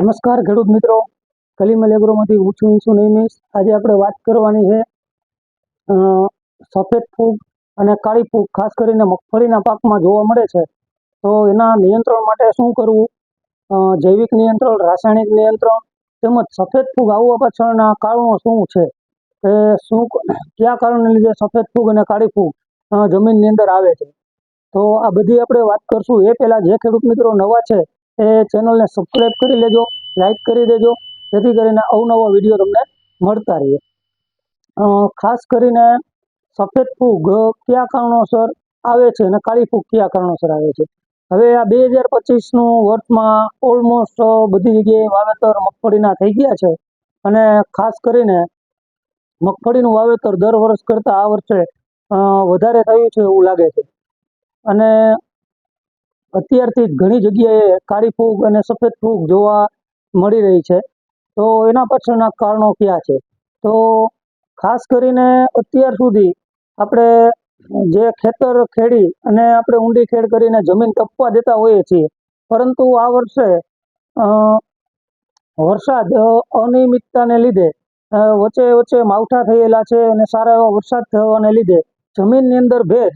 નમસ્કાર ખેડૂત મિત્રો. કલીમલ એગ્રોમાંથી હું છું ઇન્સુ નિમિષ. આજે આપણે વાત કરવાની છે સફેદ ફૂગ અને કાળી ફૂગ, ખાસ કરીને મગફળીના પાકમાં જોવા મળે છે. તો એના નિયંત્રણ માટે શું કરવું? જૈવિક નિયંત્રણ, રાસાયણિક નિયંત્રણ, તેમજ સફેદ ફૂગ આવવા પાછળના કારણો શું છે? કે શું, કયા કારણને લીધે સફેદ ફૂગ અને કાળી ફૂગ જમીનની અંદર આવે છે? તો આ બધી આપણે વાત કરશું. એ પહેલાં જે ખેડૂત મિત્રો નવા છે એ ચેનલને સબસ્ક્રાઈબ કરી લેજો લાઇક કરી દેજો જેથી કરીને અવનવો વીડિયો તમને મળતા રહે અ, ખાસ કરીને સફેદ ફૂગ કયા કારણોસર આવે છે અને કાળી ફૂગ કયા કારણોસર આવે છે? હવે આ બે હજાર પચીસનું વર્ષમાં ઓલમોસ્ટ બધી જગ્યાએ વાવેતર મગફળીના થઈ ગયા છે. અને ખાસ કરીને મગફળીનું વાવેતર દર વર્ષ કરતાં આ વર્ષે વધારે થયું છે એવું લાગે છે. અને અત્યારથી ઘણી જગ્યાએ કાળી ફૂગ અને સફેદ ફૂગ જોવા મળી રહી છે. તો એના પાછળના કારણો કયા છે? તો ખાસ કરીને અત્યાર સુધી આપણે જે ખેતર ખેડી અને આપણે ઊંડી ખેડ કરીને જમીન તપવા દેતા હોઈએ છીએ, પરંતુ આ વર્ષે વરસાદ અનિયમિતતાને લીધે વચ્ચે વચ્ચે માવઠા થયેલા છે અને સારા એવા વરસાદ થવાને લીધે જમીનની અંદર ભેજ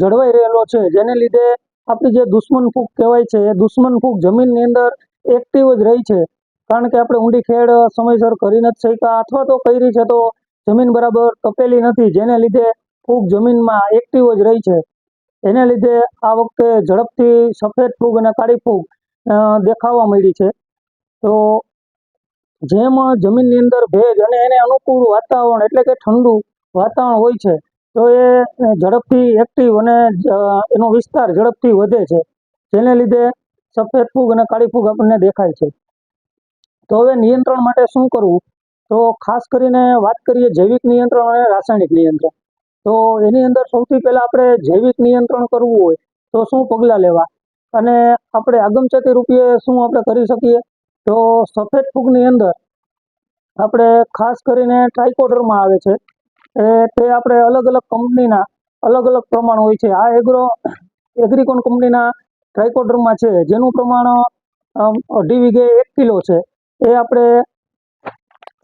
જળવાઈ રહેલો છે. જેને લીધે આપણી જે દુશ્મન ફૂગ કહેવાય છે, એ દુશ્મન ફૂગ જમીનની અંદર એક્ટિવ જ રહી છે. કારણ કે આપણે ઊંડી ખેડ સમયસર કરી નથી શક્યા અથવા તો કરી છે તો જમીન બરાબર તપેલી નથી, જેને લીધે ફૂગ જમીનમાં એક્ટિવ જ રહી છે. એને લીધે આ વખતે ઝડપથી સફેદ ફૂગ અને કાળી ફૂગ દેખાવા મળી છે. તો જેમ જમીનની અંદર ભેજ અને એને અનુકૂળ વાતાવરણ એટલે કે ઠંડુ વાતાવરણ હોય છે તો એ ઝડપથી એક્ટિવ અને એનો વિસ્તાર ઝડપથી વધે છે. જેને લીધે સફેદ ફૂગ અને કાળી ફૂગ આપણને દેખાય છે. તો હવે નિયંત્રણ માટે શું કરવું? તો ખાસ કરીને વાત કરીએ જૈવિક નિયંત્રણ અને રાસાયણિક નિયંત્રણ. તો એની અંદર સૌથી પહેલાં આપણે જૈવિક નિયંત્રણ કરવું હોય તો શું પગલાં લેવા? અને આપણે આગમચેતી રૂપે શું આપણે કરી શકીએ? તો સફેદ ફૂગની અંદર આપણે ખાસ કરીને ટ્રાયકોડરમાં આવે છે. એ તે આપણે અલગ અલગ કંપનીના અલગ અલગ પ્રમાણ હોય છે. આ એગ્રો એગ્રીકોન કંપનીના ટ્રાઇકોડ્રમમાં છે. જેનું પ્રમાણ અઢી વીઘે એક કિલો છે. એ આપણે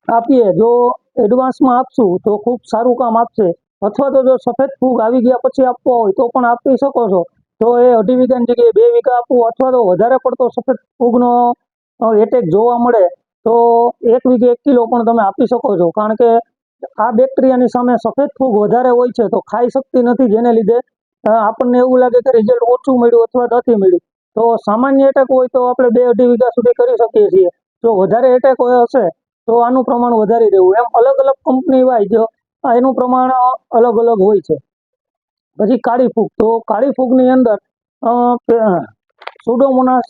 આપીએ. જો એડવાન્સમાં આપશું તો ખૂબ સારું કામ આપશે. અથવા તો જો સફેદ ફૂગ આવી ગયા પછી આપવો હોય તો પણ આપી શકો છો. તો એ અઢી વીઘાની જગ્યાએ બે વીઘા આપવું અથવા તો વધારે પડતો સફેદ ફૂગનો એટેક જોવા મળે તો એક વીઘે એક કિલો પણ તમે આપી શકો છો. કારણ કે આ બેક્ટેરિયાની સામે સફેદ ફૂગ વધારે હોય છે તો ખાઈ શકતી નથી, જેને લીધે આપણને એવું લાગે કે રિઝલ્ટ ઓછું મળ્યું અથવા નથી મળ્યું. તો સામાન્ય એટેક હોય તો આપણે બે અઢી વીઘા સુધી કરી શકીએ છીએ. જો વધારે એટેક હશે, તો આનું પ્રમાણ વધારી દેવું. એમ અલગ અલગ કંપની વાઇઝ એનું પ્રમાણ અલગ અલગ હોય છે. પછી કાળી ફૂગ. તો કાળી ફૂગની અંદર સુડોમોનાસ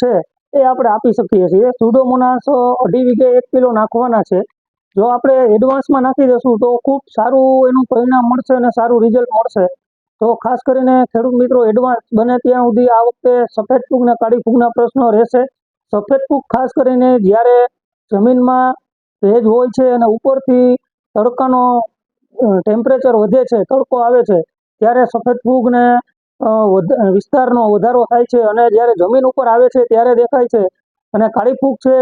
છે, એ આપણે આપી શકીએ છીએ. સુડોમોનાસ અઢી વીઘે એક કિલો નાખવાના છે. જો આપણે એડવાન્સમાં નાખી દઈશું તો ખૂબ સારું એનું પરિણામ મળશે અને સારું રિઝલ્ટ મળશે. તો ખાસ કરીને ખેડૂત મિત્રો એડવાન્સ બને ત્યાં સુધી આ વખતે સફેદ ફૂગ ને કાળી ફૂગના પ્રશ્નો રહેશે. સફેદ ફૂગ ખાસ કરીને જ્યારે જમીનમાં ભેજ હોય છે અને ઉપરથી તડકાનો ટેમ્પરેચર વધે છે, તડકો આવે છે, ત્યારે સફેદ ફૂગને વિસ્તારનો વધારો થાય છે અને જ્યારે જમીન ઉપર આવે છે ત્યારે દેખાય છે. અને કાળી ફૂગ છે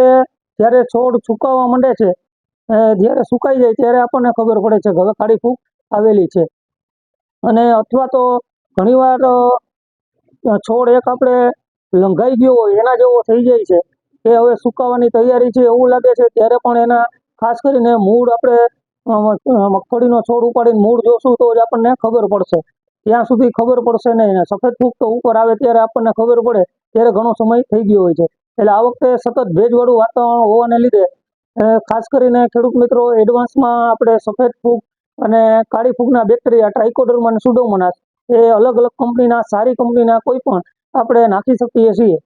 ત્યારે છોડ સુકાવા માંડે છે જ્યારે સુકાઈ જાય ત્યારે આપણને ખબર પડે છે કે હવે કાળી ફૂગ આવેલી છે. અને અથવા તો ઘણીવાર છોડ એક આપણે લંઘાઈ ગયો હોય, એના જેવો થઈ જાય છે. કે હવે સુકાવાની તૈયારી છે એવું લાગે છે, ત્યારે પણ એના ખાસ કરીને મૂળ આપણે મગફળીનો છોડ ઉપાડીને મૂળ જોશું તો જ આપણને ખબર પડશે. ત્યાં સુધી ખબર પડશે નહીં સફેદ ફૂગ તો ઉપર આવે ત્યારે આપણને ખબર પડે, ત્યારે ઘણો સમય થઈ ગયો હોય છે. એટલે આ વખતે સતત ભેજવાળું વાતાવરણ હોવાને લીધે ખાસ કરીને ખેડૂત મિત્રો, એડવાન્સમાં આપણે સફેદ ફૂગ અને કાળી ફૂગના બેક્ટેરિયા ટ્રાઇકોડર્મા અને સુડોમોનાસ એ અલગ અલગ કંપનીના, સારી કંપનીના કોઈ પણ આપણે નાખી શકીએ છીએ.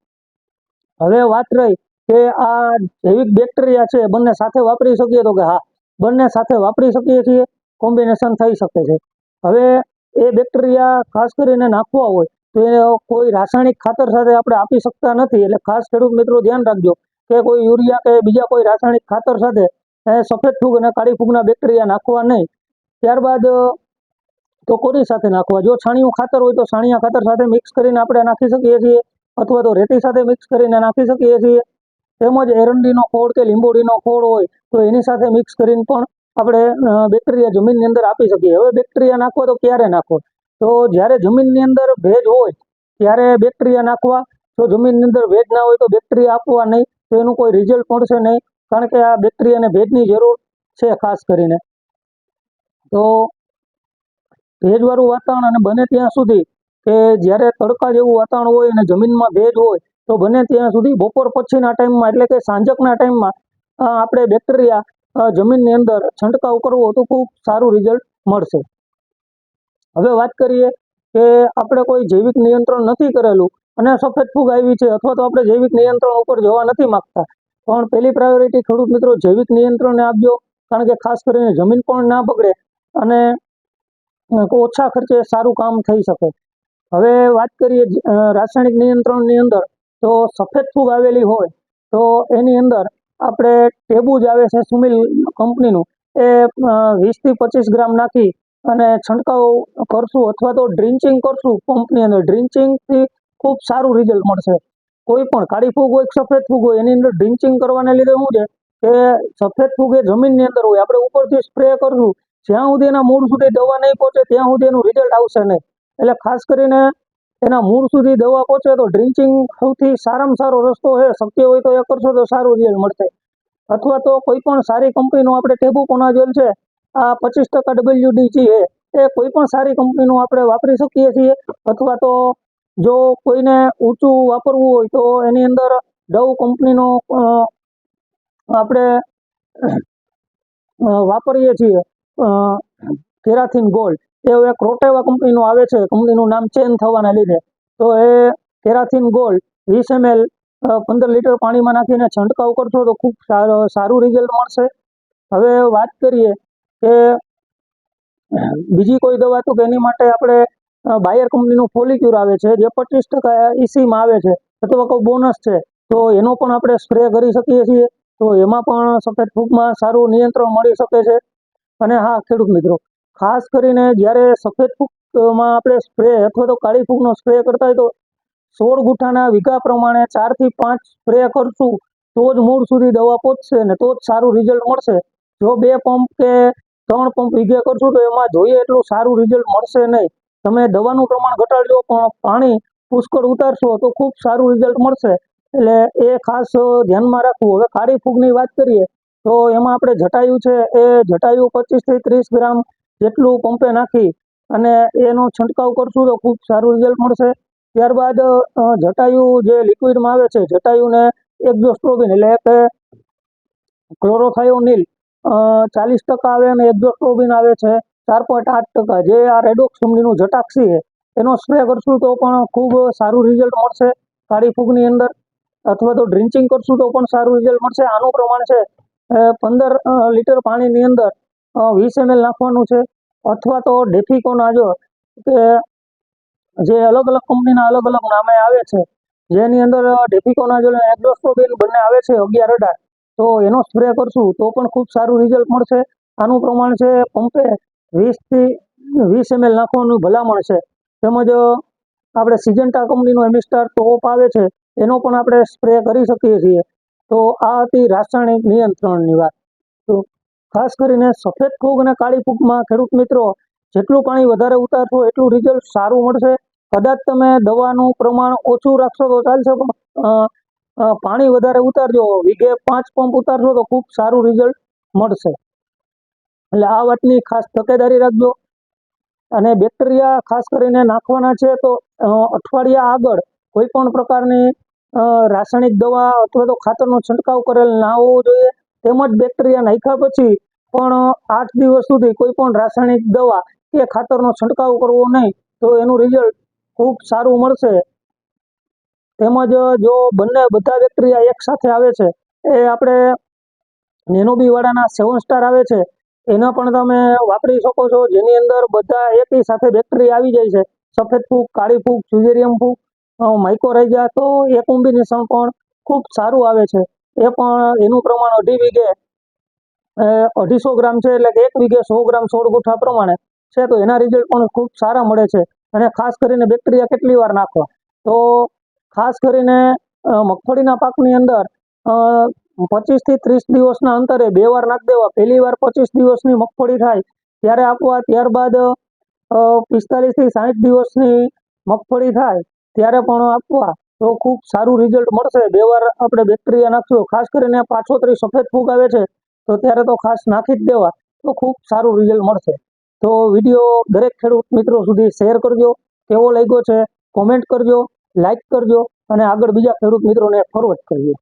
હવે વાત રહી કે આ જૈવિક બેક્ટેરિયા છે, બંને સાથે વાપરી શકીએ તો કે હા, બંને સાથે વાપરી શકીએ છીએ, કોમ્બિનેશન થઈ શકે છે. હવે એ બેક્ટેરિયા ખાસ કરીને નાખવા હોય તો એ કોઈ રાસાયણિક ખાતર સાથે આપણે આપી શકતા નથી, એટલે ખાસ ખેડૂત મિત્રો ધ્યાન રાખજો. કે કોઈ યુરિયા કે બીજા કોઈ રાસાયણિક ખાતર સાથે સફેદ ફૂગ અને કાળી ફૂગના બેક્ટેરિયા નાખવા નહીં. ત્યારબાદ તો કોરી સાથે નાખવા? જો છાણિયું ખાતર હોય તો છાણિયા ખાતર સાથે મિક્સ કરીને આપણે નાખી શકીએ છીએ, અથવા તો રેતી સાથે મિક્સ કરીને નાખી શકીએ છીએ. તેમજ એરંડીનો ખોળ કે લીંબોડીનો ખોળ હોય, તો એની સાથે મિક્સ કરીને પણ આપણે બેક્ટેરિયા જમીનની અંદર આપી શકીએ. હવે બેક્ટેરિયા નાખવા તો ક્યારે નાખો તો જ્યારે જમીનની અંદર ભેજ હોય, ત્યારે બેક્ટેરિયા નાખવા. જો જમીનની અંદર ભેજ ના હોય તો બેક્ટેરિયા આપવા નહીં. તો એનું કોઈ રિઝલ્ટ મળશે નહીં, કારણ કે આ બેક્ટેરિયાને ભેજની જરૂર છે ખાસ કરીને. તો ભેજવાળું વાતાવરણ અને બને ત્યાં સુધી કે જ્યારે તડકા જેવું વાતાવરણ હોય અને જમીનમાં ભેજ હોય, તો બને ત્યાં સુધી બપોર પછીના ટાઈમમાં એટલે કે સાંજકના ટાઈમમાં આપણે બેક્ટેરિયા જમીનની અંદર છંટકાવ કરવો તો ખૂબ સારું રિઝલ્ટ મળશે. હવે વાત કરીએ કે આપણે કોઈ જૈવિક નિયંત્રણ નથી કરેલું અને સફેદ ફૂગ આવી છે. અથવા તો આપણે જૈવિક નિયંત્રણ ઉપર જવા નથી માગતા. પણ પહેલી પ્રાયોરિટી ખેડૂત મિત્રો જૈવિક નિયંત્રણને આપજો. કારણ કે ખાસ કરીને જમીન પણ ના બગડે અને ઓછા ખર્ચે સારું કામ થઈ શકે. હવે વાત કરીએ રાસાયણિક નિયંત્રણની અંદર. તો સફેદ ફૂગ આવેલી હોય, તો એની અંદર આપણે ટેબુ જ આવે છે સુમિલ કંપનીનું. એ વીસથી પચીસ ગ્રામ નાખી અને છંટકાવ કરશું અથવા તો ડ્રિન્ચિંગ કરશું પંપની અંદર. ડ્રિન્ચિંગથી ખૂબ સારું રિઝલ્ટ મળશે. કોઈ પણ કાળી ફૂગ હોય સફેદ ફૂગ હોય, એની અંદર ડ્રિન્ચિંગ કરવાને લીધે શું છે કે સફેદ ફૂગ એ જમીનની અંદર હોય. આપણે ઉપરથી સ્પ્રે કરશું. જ્યાં સુધી એના મૂળ સુધી દવા નહીં પહોંચે, ત્યાં સુધી એનું રિઝલ્ટ આવશે નહીં. એટલે ખાસ કરીને એના મૂળ સુધી દવા પહોંચે તો ડ્રિન્ચિંગ સૌથી સારામાં સારો રસ્તો છે. શક્ય હોય તો એ કરશો તો સારું રિઝલ્ટ મળશે. અથવા તો કોઈ પણ સારી કંપનીનું આપણે ટેબુ કોનાજોલ છે, આ પચીસ ટકા ડબલ્યુડીજી છે, એ કોઈ પણ સારી કંપનીનું આપણે વાપરી શકીએ છીએ. અથવા તો જો કોઈને ઊંચું વાપરવું હોય તો એની અંદર ડવ કંપનીનો આપણે વાપરીએ છીએ કેરાથીન ગોલ્ડ. એ હવે ક્રોટેવા કંપનીનું આવે છે, કંપનીનું નામ ચેન્જ થવાના લીધે. તો એ કેરાથીન ગોલ્ડ વીસ એમએલ પંદર લીટર પાણીમાં નાખીને છંટકાવ કરશો તો ખૂબ સારો- રિઝલ્ટ મળશે. હવે વાત કરીએ કે, બીજી કોઈ દવા તો કે એની માટે આપણે બાયર કંપનીનું ફોલિક્યુર આવે છે, જે પચીસ ટકા ઈસીમાં આવે છે અથવા કોઈ બોનસ છે. તો એનો પણ આપણે સ્પ્રે કરી શકીએ છીએ, તો એમાં પણ સફેદ ફૂગમાં સારું નિયંત્રણ મળી શકે છે. અને હા, ખેડૂત મિત્રો, ખાસ કરીને જ્યારે સફેદ ફૂગમાં આપણે સ્પ્રે અથવા તો કાળી ફૂગનો સ્પ્રે કરતા હોય તો સોળ ગુઠાના વીઘા પ્રમાણે ચારથી પાંચ સ્પ્રે કરશું, તો જ મૂળ સુધી દવા પહોંચશે ને તો જ સારું રિઝલ્ટ મળશે. જો બે પંપ કે ત્રણ પંપ વીઘે કરશું તો એમાં જોઈએ એટલું સારું રિઝલ્ટ મળશે નહીં. તમે દવાનું પ્રમાણ ઘટાડજો, પણ પાણી પુષ્કળ ઉતારશો તો ખૂબ સારું રિઝલ્ટ મળશે. એટલે એ ખાસ ધ્યાનમાં રાખવું. હવે કાળી ફૂગની વાત કરીએ, તો એમાં આપણે જટાયુ છે, એ જટાયુ પચીસથી ત્રીસ ગ્રામ જેટલું પંપે નાખી અને એનો છંટકાવ કરશું તો ખૂબ સારું રિઝલ્ટ મળશે. ત્યારબાદ જટાયુ જે લિક્વિડમાં આવે છે, જટાયુને એક્ઝોસ્ટ્રોબિન એટલે કે ક્લોરોથાયોનિલ ચાલીસ ટકા આવે અને એક્ઝોસ્ટ્રોબિન આવે છે. ચાર પોઈન્ટ આઠ ટકા. જે આ રેડોક્સ કંપનીનું જટાક્ષી છે, એનો સ્પ્રે કરશું તો પણ ખૂબ સારું રિઝલ્ટ મળશે કાળી ફૂગની અંદર. અથવા તો ડ્રિન્ચિંગ કરશું તો પણ સારું રિઝલ્ટ મળશે. આનું પ્રમાણ છે પંદર લીટર પાણીની અંદર વીસ એમએલ નાખવાનું છે. અથવા તો ડેફિકોનાજો કે જે અલગ અલગ કંપનીના અલગ અલગ નામે આવે છે, જેની અંદર ડેફિકોનાઝોલ અને એક્ઝોસ્ટ્રોબિન બંને આવે છે, અગિયાર અઢાર, તો એનો સ્પ્રે કરશું તો પણ ખૂબ સારું રિઝલ્ટ મળશે. આનું પ્રમાણ છે, પંપે વીસથી વીસ એમએલ નાખવાનું ભલામણ છે. તેમજ, આપણે સિજન્ટા કંપનીનો એમિસ્ટાર ટોપ આવે છે, એનો પણ આપણે સ્પ્રે કરી શકીએ છીએ. તો આ હતી રાસાયણિક નિયંત્રણની વાત. તો ખાસ કરીને સફેદ ફૂગ અને કાળી ફૂગમાં, ખેડૂત મિત્રો, જેટલું પાણી વધારે ઉતારશો એટલું રિઝલ્ટ સારું મળશે. કદાચ તમે દવાનું પ્રમાણ ઓછું રાખશો તો ચાલશે, પણ પાણી વધારે ઉતારજો. વીઘે પાંચ પંપ ઉતારશો તો ખૂબ સારું રિઝલ્ટ મળશે. એટલે આ વાતની ખાસ તકેદારી રાખજો. અને બેક્ટેરિયા ખાસ કરીને નાખવાના છે તો અઠવાડિયા આગળ કોઈ પણ પ્રકારની રાસાયણિક દવા અથવા તો ખાતરનો છંટકાવ કરેલ ના હોવો જોઈએ. તેમજ બેક્ટેરિયા નાખ્યા પછી પણ આઠ દિવસ સુધી કોઈ પણ રાસાયણિક દવા કે ખાતરનો છંટકાવ કરવો નહીં, તો એનું રિઝલ્ટ ખૂબ સારું મળશે. તેમજ જો બંને બધા બેક્ટેરિયા એક સાથે આવે છે, એ આપણે નેનોબીવાળાના સેવન સ્ટાર આવે છે એના પણ તમે વાપરી શકો છો, જેની અંદર બધા એકી સાથે બેક્ટેરિયા આવી જાય છે. સફેદ ફૂગ, કાળી ફૂગ ફ્યુઝેરિયમ ફૂગ માઇકોરાઇઝા તો એ કોમ્બિનેશન પણ ખૂબ સારું આવે છે. એ પણ એનું પ્રમાણ અઢી વીઘે અઢીસો ગ્રામ છે એટલે કે એક વીઘે સો ગ્રામ સોળ ગુઠા પ્રમાણે છે, તો એના રિઝલ્ટ પણ ખૂબ સારા મળે છે. અને ખાસ કરીને બેક્ટેરિયા કેટલી વાર નાખવા? તો ખાસ કરીને મગફળીના પાકની અંદર પચીસથી ત્રીસ દિવસના અંતરે બે વાર નાખ દેવા. પહેલી વાર પચીસ દિવસની મગફળી થાય, ત્યારે આપવા ત્યારબાદ પિસ્તાલીસથી સાઠ દિવસની મગફળી થાય, ત્યારે પણ આપવા. તો ખૂબ સારું રિઝલ્ટ મળશે. બે વાર આપણે બેક્ટેરિયા નાખશું. ખાસ કરીને પાછોતરી સફેદ ફૂગ આવે છે, તો ત્યારે તો ખાસ નાખી જ દેવા. તો ખૂબ સારું રિઝલ્ટ મળશે. તો વીડિયો દરેક ખેડૂત મિત્રો સુધી શેર કરજો. કેવો લાગ્યો છે? કોમેન્ટ કરજો લાઈક કરજો, અને આગળ બીજા ખેડૂત મિત્રોને ફોરવર્ડ કરજો.